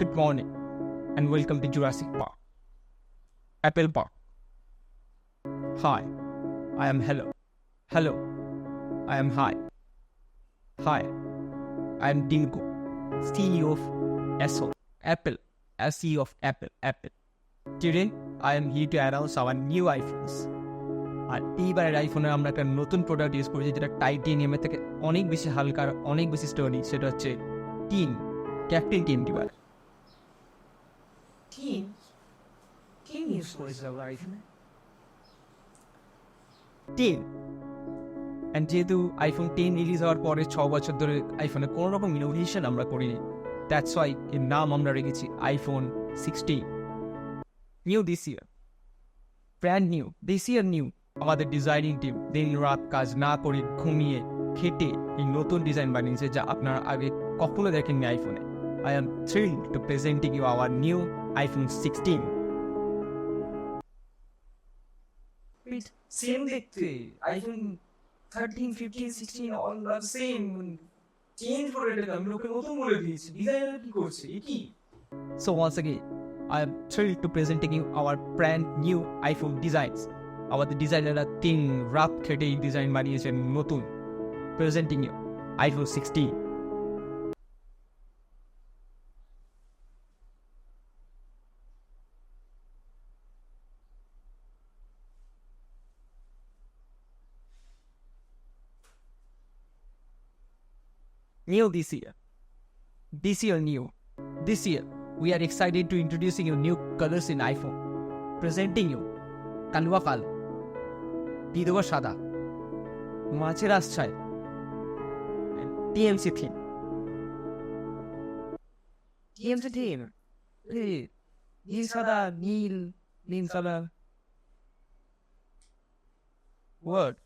Good morning and welcome to Jurassic Park. Apple Park. Hi, I am hello. Hello, I am hi. Hi, I am Dingo, CEO of SO, Apple, as CEO of Apple, Apple. Today, I am here to announce our new iPhones. আর এইবারের আইফোনে আমরা একটা নতুন product use করেছি যেটা টাইটেনিয়ামের থেকে অনেক বেশি হালকা অনেক বেশি স্টোরি সেটা হচ্ছে টিন ক্যাপ্টেন টিন ডিবার টিন টিন অ্যান্ড যেহেতু আইফোন টেন রিলিজ হওয়ার পরে ছ বছর ধরে আইফোনে কোনো রকম ইনোভেশন আমরা করিনি দ্যাটস ওয়াই এর নাম আমরা রেখেছি iPhone sixteen new this year brand new this year new আমাদের ডিজাইনিং টিম দিন রাত কাজ না করে ঘুমিয়ে খেটে এই নতুন ডিজাইন বানিয়েছে যা আপনারা আগে কখনো দেখেননি আইফোনে I am thrill to presenting you our new iPhone sixteen same দেখতে iPhone thirteen fifteen sixteen all are same change করে এটা আমি লোকে নতুন বলে দিয়েছি ডিজাইনার কি করছে এ কি So once again, I am thrilled to presenting you our brand new iPhone designs. আমাদের ডিজাইনাররা তিন রাত খেটে এই ডিজাইন বানিয়েছেন নতুন presenting you iPhone sixteen New this year. This year new. This year, we are excited to introducing you new colors in iPhone. Presenting you কালুয়া কালো বিধবা সাদা মাছের আশ্রয় টিএমসি থিম টিএমসি টিম নীল সাদা নীল নীল সাদা ওয়ার্ড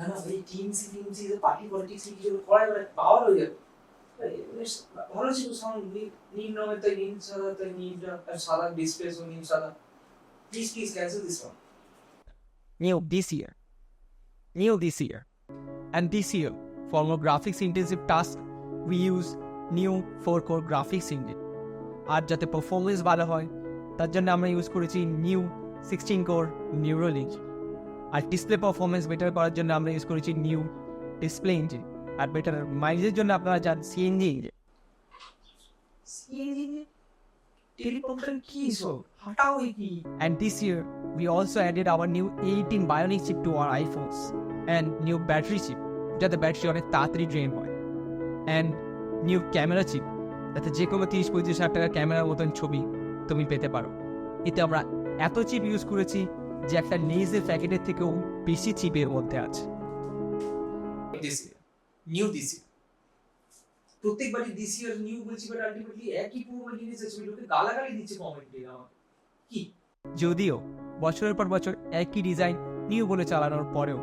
না না এই টিএমসি টিএমসি পার্টি পলিটিক্স কিছু করা এবারে পাওয়ার হয়ে যাবে ভালো ছিল সাউন্ড নীল রঙের তাই নীল সাদা তাই নীলটা আর সাদা ডিসপ্লে ও নীল সাদা please please cancel this one new this year. New this year. And this year, for more graphics intensive task, we use new 4 core graphics engine. আর যাতে পারফরমেন্স ভালো হয় তার জন্য আমরা ইউজ করেছি new sixteen core neural engine আর display performance better করার জন্য আমরা ইউজ করেছি নিউ ডিসপ্লে ইঞ্জিন আর বেটার মাইলেজের জন্য আপনারা যান CNG engine And this year, we also added our new 18 Bionic chip to our iPhones and new battery chip, যাতে ব্যাটারি অনেক তাড়াতাড়ি ড্রেন হয়. অ্যান্ড নিউ ক্যামেরা চিপ যাতে যে কোনো তিরিশ পঁয়ত্রিশ হাজার টাকার ক্যামেরার মতন ছবি তুমি পেতে পারো। এতে আমরা এত চিপ ইউজ করেছি যে একটা লেজের প্যাকেটের থেকেও বেশি চিপের মধ্যে আছে। নিউ দিস প্রত্যেকবারই দিস ইয়ার নিউ বলছি বাট আলটিমেটলি একই পুরোনো জিনিস আছে লোকে গালাগালি দিচ্ছে কমেন্টে আমাকে। কি? যদিও বছরের পর বছর একই ডিজাইন নিউ বলে চালানোর পরেও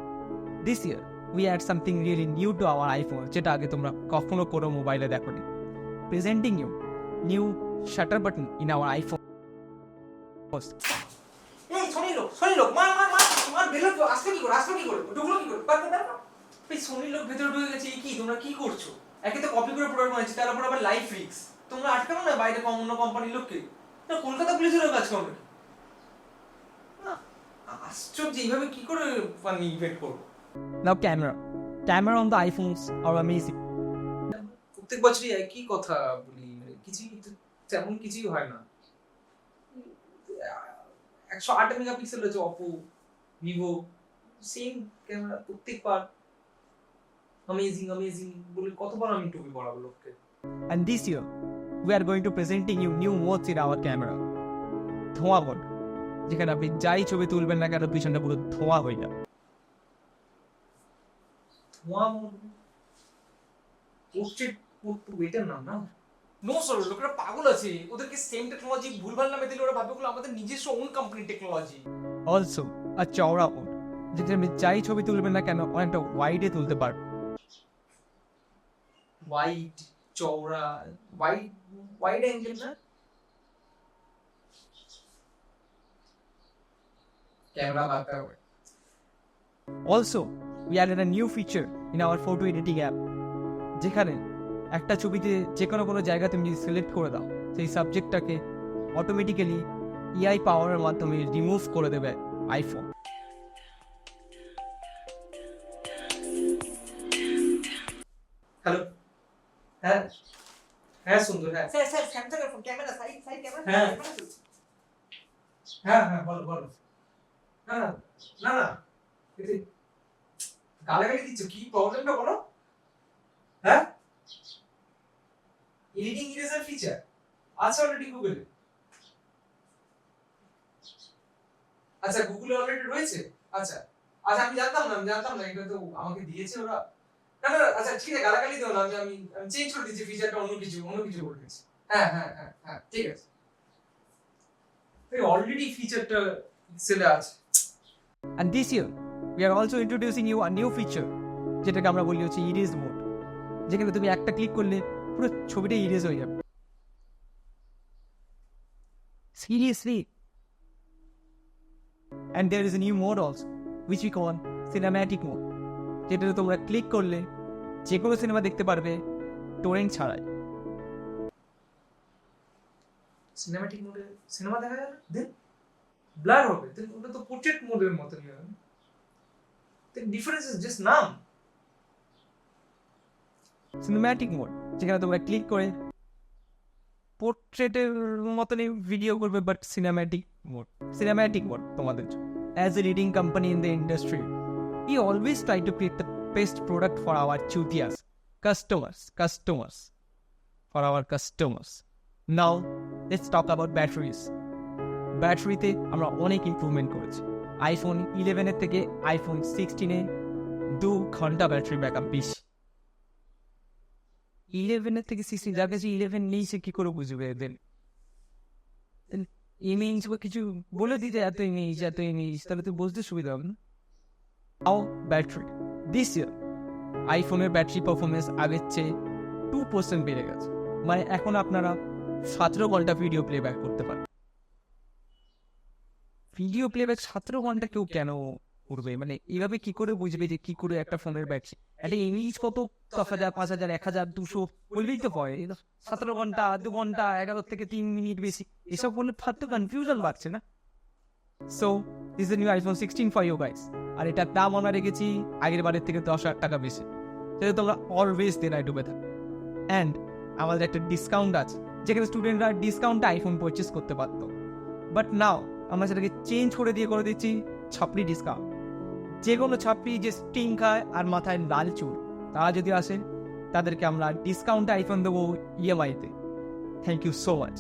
this year we add something really new to our iPhone যেটা আগে তোমরা কখনো কোনো মোবাইলে দেখোনি। Presenting you new shutter button in our iPhone লোক শনি লোক মার মার মার মার বেলো তো আসতে কি করে আসতে কি করে ঢুকলো কি করে পার পার এই শনি লোক ভেতরে ঢুকে গেছে কি তোমরা কি করছ? একে তো কপি করে প্রোডাক্ট বানাচ্ছি তার উপর আবার লাইফ রিক্স তোমরা আটকানো না বাইরে কম অন্য কোম্পানির লোককে? না কলকাতা পুলিশেরও কাজ করবে আশ্চর্য এইভাবে কি করে মানে ইভেন্ট করব? Now camera camera on the iPhones are amazing প্রত্যেক বছরই একই কথা বলি মানে কিছুই তেমন কিছুই হয় না। একশো আট মেগাপিক্সেল রয়েছে অপো ভিভো সেম ক্যামেরা প্রত্যেকবার অ্যামেজিং অ্যামেজিং বলে কতবার আমি টুপি পড়াবো লোককে And this year, we are going to presenting you new modes in our camera. ধোঁয়া মোড যেখানে আপনি যাই ছবি তুলবেন না কেন পিছনটা পুরো ধোঁয়া হয়ে যাবে। ধোঁয়া মোড পোস্টেড ওয়েটার নাম না? নো স্যার লোকেরা পাগল আছে। ওদেরকে সেম টেকনোলজি ভুলভাল নামে দিলে ওরা ভাবে ওগুলো আমাদের নিজস্ব ওন কোম্পানি টেকনোলজি অলসো আর চওড়া মোড যেখানে আপনি যাই ছবি তুলবেন না কেন অনেকটা ওয়াইডে তুলতে পারবেন হোয়াইট চওড়া হোয়াইট হোয়াইট অ্যাঙ্গেল না? ক্যামেরা হয় Also, we added a new feature in our photo editing app. যেখানে একটা ছবিতে যে কোনো কোনো জায়গা তুমি যদি সিলেক্ট করে দাও সেই সাবজেক্টটাকে অটোমেটিক্যালি ইআই পাওয়ারের মাধ্যমে রিমুভ করে দেবে আইফোন হ্যালো হ্যাঁ? হ্যাঁ সুন্দর হ্যাঁ। স্যার স্যার স্যামসাং এর phone camera side side camera হ্যাঁ। হ্যাঁ হ্যাঁ বলো বলো। না না না গালাগালি দিচ্ছ কি প্রবলেমটা বলো? হ্যাঁ? এডিটিং ইরেজার ফিচার আছে অলরেডি গুগলে আচ্ছা গুগলে অলরেডি রয়েছে? আচ্ছা আচ্ছা আমি জানতাম না আমি জানতাম না এটা তো আমাকে দিয়েছে ওরা। না না আচ্ছা ঠিক আছে গালাগালি দিও না আমি আমি চেঞ্জ করে দিচ্ছি ফিচারটা অন্য কিছু অন্য কিছু দিচ্ছি। হ্যাঁ হ্যাঁ হ্যাঁ হ্যাঁ ঠিক আছে। অলরেডি ফিচারটা সেলে আছে। And this year, we are also introducing you a new feature যেটাকে আমরা বলি হচ্ছে ইরেজ মোড যেখানে তুমি একটা ক্লিক করলে পুরো ছবিটা ইরেজ হয়ে যাবে। Seriously and there is a new mode also which we call cinematic mode যেটাতে তোমরা ক্লিক করলে যে কোনো সিনেমা দেখতে পারবে টোরেন্ট ছাড়াই। সিনেমাটিক মোডে সিনেমা দেখা যাবে? দেন ব্লার হবে। দেন ওটা তো পোর্ট্রেট মোডের মতনই হবে। দেন ডিফারেন্স ইজ জাস্ট নাম সিনেম্যাটিক মোড যেখানে তোমরা ক্লিক করে পোর্ট্রেটের মতনই ভিডিও করবে but cinematic mode cinematic mode তোমাদের as a leading company in the industry we always try to create the best product for our chutias customers customers, for our customers. Now let's talk about batteries. ব্যাটারিতে আমরা অনেক improvement করেছি। IPhone ইলেভেনের থেকে iPhone সিক্সটিনে দু ঘণ্টা battery backup বেশি ইলেভেনের থেকে সিক্সটিন যার কাছে ইলেভেন নেই সে কি করে বুঝবে এদের ইমেজ বা কিছু বলে দিতে এত ইমেজ এত ইমেজ তাহলে তো বুঝতে সুবিধা হবে না আও ব্যাটারি দিস ইয়ার আইফোনের ব্যাটারি পারফরমেন্স আগের চেয়ে টু পার্সেন্ট বেড়ে গেছে মানে এখন আপনারা সতেরো ঘণ্টা ভিডিও প্লেব্যাক করতে পারেন ভিডিও প্লেব্যাক সতেরো ঘণ্টা কেউ কেন করবে মানে এইভাবে কি করে বুঝবে যে কি করে একটা ফোনের ব্যাটারি একটা ইমেজ কত? দশ হাজার, পাঁচ হাজার, এক হাজার, দুশো, বললেই তো পড়ে সতেরো ঘণ্টা, দু ঘণ্টা, এগারো থেকে তিন মিনিট বেশি। এসব বললে ফার তো কনফিউশন বাড়ছে না? So is the new iPhone sixteen for you guys আর এটার দাম আমরা রেখেছি আগের বারের থেকে দশ হাজার টাকা বেশি। সেটা তোমরা অলওয়েজ দেন আই ডুবে থাকো। অ্যান্ড আমাদের একটা ডিসকাউন্ট আছে, যেখানে স্টুডেন্টরা ডিসকাউন্টে আইফোন পারচেস করতে পারতো বাট নাও আমরা সেটাকে চেঞ্জ করে দিয়ে করে দিচ্ছি, ছাপড়ি ডিসকাউন্ট যে কোনো ছাপ্পি যে স্টিং খায় আর মাথায় লাল চুল তারা যদি আসেন তাদেরকে আমরা ডিসকাউন্টে আইফোন দেবো ইএমআইতে থ্যাংক ইউ সো মাচ